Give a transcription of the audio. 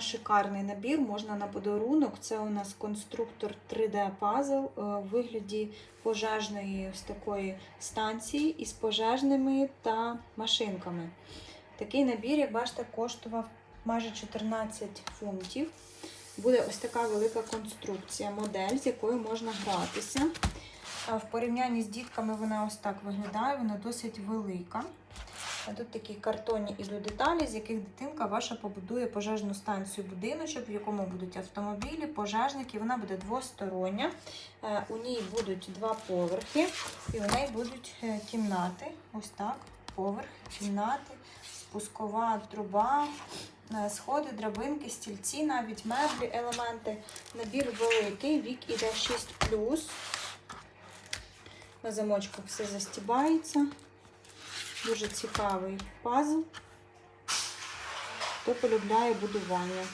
Шикарний набір, можна на подарунок. Це у нас конструктор 3D пазл е, у вигляді пожежної ось такої станції із пожежними та машинками. Такий набір, як бачите, коштував майже 14 фунтів. Буде ось така велика конструкція, модель, з якою можна гратися. В порівнянні з дітками вона ось так виглядає, вона досить велика. А Тут такі картонні ідуть деталі, з яких дитинка ваша побудує пожежну станцію будиночок, в якому будуть автомобілі, пожежники. Вона буде двостороння. Е, У ній будуть два поверхи, і у неї будуть е, кімнати. Ось так. Поверх, кімнати, спускова труба, е, сходи, драбинки, стільці, навіть меблі, елементи. Набір великий, вік іде 6 На замочках все застібається. Дуже цікавий пазл. Хто полюбляє будування.